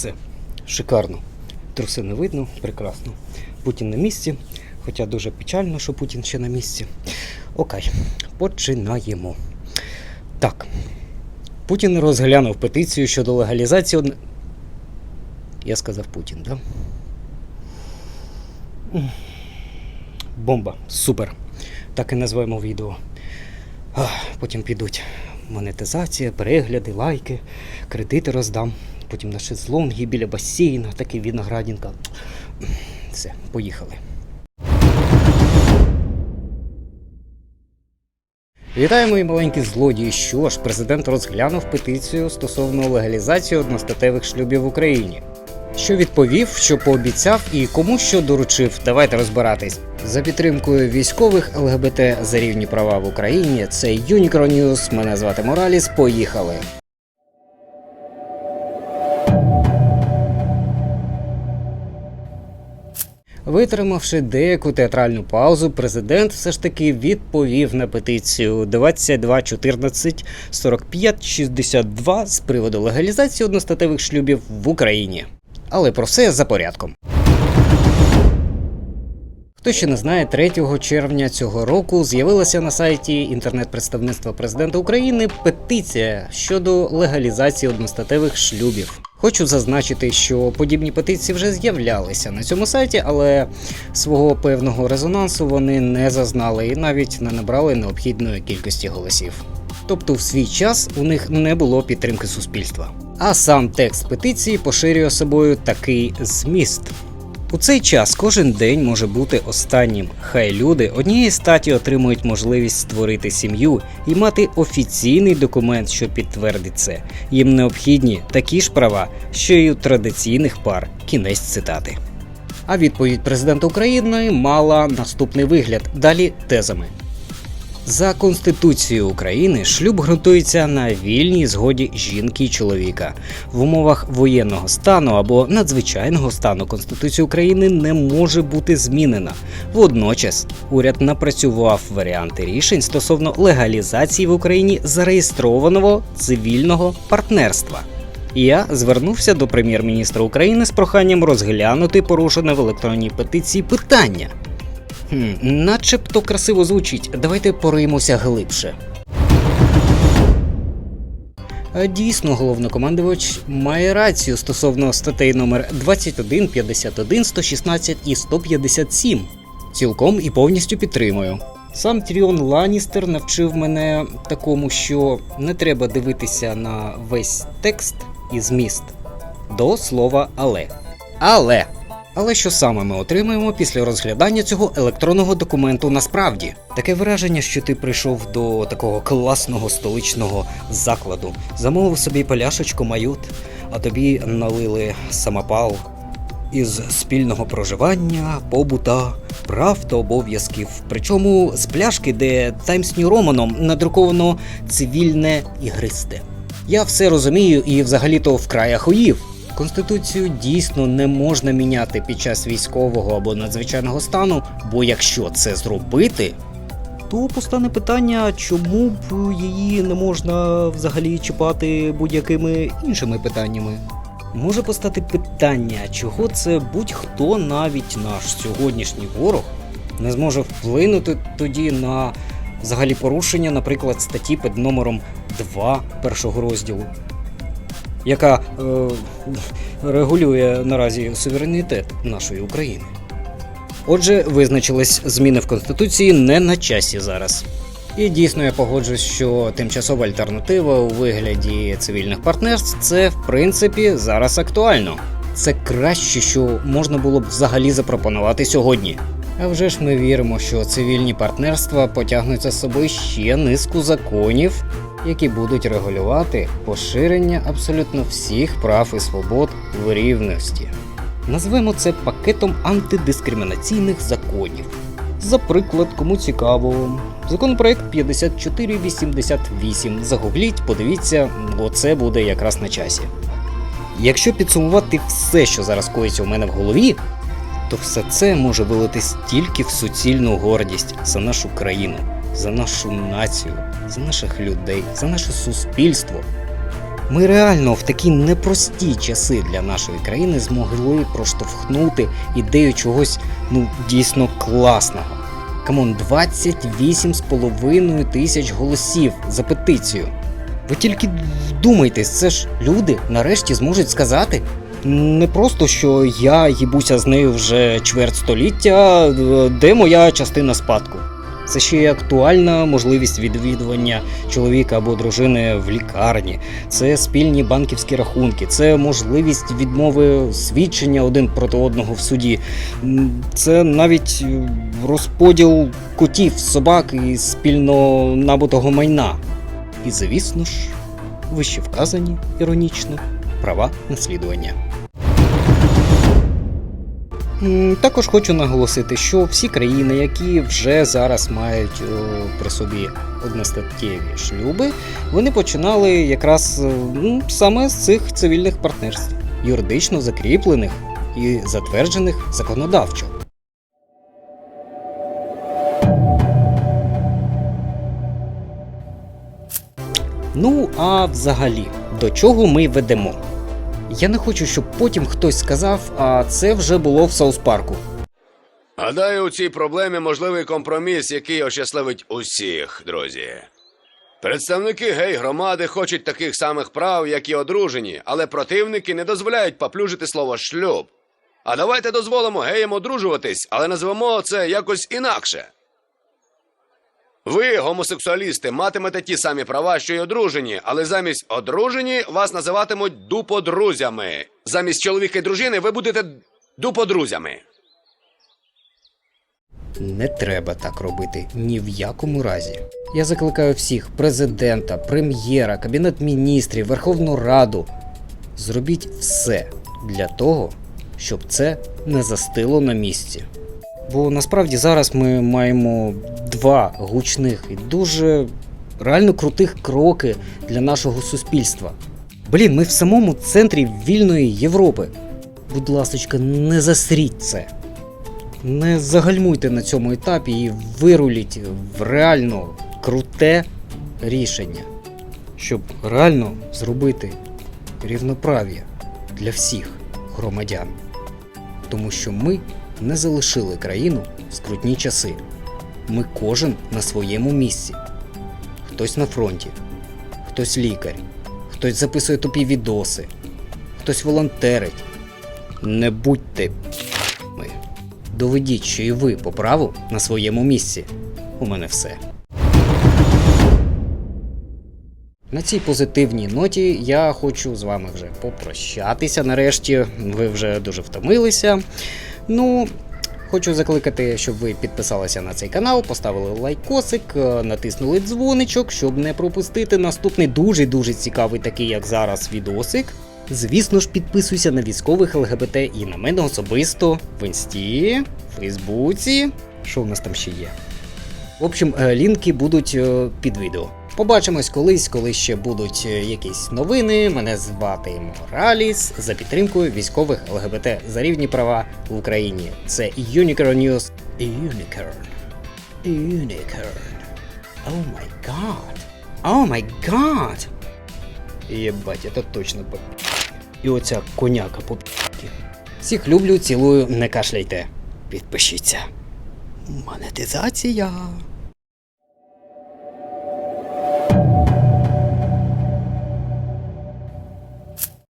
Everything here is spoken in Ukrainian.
Все, шикарно. Труси не видно, прекрасно. Путін на місці, хоча дуже печально, що Путін ще на місці. Окей, починаємо. Так. Путін розглянув петицію щодо легалізації. Я сказав Путін, так? Да? Бомба. Супер. Так і назвемо відео. Потім підуть монетизація, перегляди, лайки, кредити роздам. Потім на шезлонги біля басейна, такий виноградінка. Все, поїхали. Вітаю, мої маленькі злодії. Що ж, президент розглянув петицію стосовно легалізації одностатевих шлюбів в Україні. Що відповів, що пообіцяв і кому що доручив. Давайте розбиратись. За підтримкою військових ЛГБТ за рівні права в Україні. Це Unicron News. Мене звати Мораліс. Поїхали. Витримавши деяку театральну паузу, президент все ж таки відповів на петицію 2214 45 62 з приводу легалізації одностатевих шлюбів в Україні. Але про все за порядком. Хто ще не знає, 3 червня цього року з'явилася на сайті інтернет-представництва президента України петиція щодо легалізації одностатевих шлюбів. Хочу зазначити, що подібні петиції вже з'являлися на цьому сайті, але свого певного резонансу вони не зазнали і навіть не набрали необхідної кількості голосів. Тобто в свій час у них не було підтримки суспільства. А сам текст петиції поширює собою такий зміст. У цей час кожен день може бути останнім. Хай люди однієї статі отримують можливість створити сім'ю і мати офіційний документ, що підтвердить це. Їм необхідні такі ж права, що й у традиційних пар. Кінець цитати. А відповідь президента України мала наступний вигляд. Далі тезами. За Конституцією України шлюб ґрунтується на вільній згоді жінки й чоловіка. В умовах воєнного стану або надзвичайного стану Конституція України не може бути змінена. Водночас уряд напрацював варіанти рішень стосовно легалізації в Україні зареєстрованого цивільного партнерства. Я звернувся до прем'єр-міністра України з проханням розглянути порушене в електронній петиції питання. Хм, начебто красиво звучить. Давайте пориємося глибше. Дійсно, головнокомандувач має рацію стосовно статей номер 21, 51, 116 і 157. Цілком і повністю підтримую. Сам Тріон Ланістер навчив мене такому, що не треба дивитися на весь текст і зміст до слова але. Але. Але що саме ми отримаємо після розглядання цього електронного документу насправді? Таке враження, що ти прийшов до такого класного столичного закладу, замовив собі поляшечку мают, а тобі налили самопал із спільного проживання, побута, прав та обов'язків. Причому з пляшки, де Times New Roman надруковано цивільне ігристе. Я все розумію і взагалі-то вкрай ахуїв. Конституцію дійсно не можна міняти під час військового або надзвичайного стану, бо якщо це зробити, то постане питання, чому б її не можна взагалі чіпати будь-якими іншими питаннями. Може постати питання, чого це будь-хто, навіть наш сьогоднішній ворог, не зможе вплинути тоді на взагалі порушення, наприклад, статті під номером 2 першого розділу, яка е, регулює наразі суверенітет нашої України. Отже, визначились зміни в Конституції не на часі зараз. І дійсно я погоджуюсь, що тимчасова альтернатива у вигляді цивільних партнерств це в принципі зараз актуально. Це краще, що можна було б взагалі запропонувати сьогодні. А вже ж ми віримо, що цивільні партнерства потягнуть за собою ще низку законів, які будуть регулювати поширення абсолютно всіх прав і свобод в рівності. Назвемо це пакетом антидискримінаційних законів. За приклад, кому цікаво, законопроект 5488. Загугліть, подивіться, бо це буде якраз на часі. Якщо підсумувати все, що зараз коїться у мене в голові, то все це може вилитись тільки в суцільну гордість за нашу країну, за нашу націю, за наших людей, за наше суспільство. Ми реально в такі непрості часи для нашої країни змогли проштовхнути ідею чогось ну дійсно класного. Камон, 28,5 тисяч голосів за петицію. Ви тільки вдумайтесь, це ж люди нарешті зможуть сказати. Не просто що я їбуся з нею вже чверть століття, де моя частина спадку. Це ще й актуальна можливість відвідування чоловіка або дружини в лікарні, це спільні банківські рахунки, це можливість відмови свідчення один проти одного в суді. Це навіть е, розподіл котів, собак і спільно набутого майна. І, звісно ж, вище вказані іронічно права наслідування. Також хочу наголосити, що всі країни, які вже зараз мають е, при собі одностаттєві шлюби, вони починали якраз е, саме з цих цивільних партнерств, юридично закріплених і затверджених законодавчо. Ну, а взагалі, до чого ми ведемо? Я не хочу, щоб потім хтось сказав, а це вже було в Саус Парку. Гадаю, у цій проблемі можливий компроміс, який ощасливить усіх, друзі. Представники гей-громади хочуть таких самих прав, як і одружені, але противники не дозволяють поплюжити слово шлюб. А давайте дозволимо геям одружуватись, але назвемо це якось інакше. Ви, гомосексуалісти, матимете ті самі права, що й одружені, але замість одружені вас називатимуть дуподрузями. Замість чоловіка і дружини ви будете дуподрузями. Не треба так робити ні в якому разі. Я закликаю всіх президента, прем'єра, кабінет міністрів, Верховну Раду. Зробіть все для того, щоб це не застило на місці. Бо насправді зараз ми маємо два гучних і дуже реально крутих кроки для нашого суспільства. Блін, ми в самому центрі вільної Європи. Будь ласочка, не засріть це. Не загальмуйте на цьому етапі і вируліть в реально круте рішення, щоб реально зробити рівноправ'я для всіх громадян. Тому що ми не залишили країну в скрутні часи. Ми кожен на своєму місці. Хтось на фронті, хтось лікар, хтось записує тупі відоси, хтось волонтерить. Не будьте ми. Доведіть, що і ви по праву на своєму місці. У мене все. На цій позитивній ноті я хочу з вами вже попрощатися нарешті. Ви вже дуже втомилися. Ну, хочу закликати, щоб ви підписалися на цей канал, поставили лайкосик, е, натиснули дзвоничок, щоб не пропустити наступний дуже-дуже цікавий, такий як зараз, відосик. Звісно ж, підписуйся на військових ЛГБТ і на мене особисто в інсті, Фейсбуці. Що в нас там ще є? В общем, е, лінки будуть е, під відео. Побачимось колись, коли ще будуть е, якісь новини. Мене звати Мораліс за підтримкою військових ЛГБТ за рівні права в Україні. Це Unicorn News. Unicorn. Unicorn. Oh my god. Oh my god. Єбать, це точно по І оця коняка по Всіх люблю, цілую, не кашляйте. Підпишіться. Монетизація.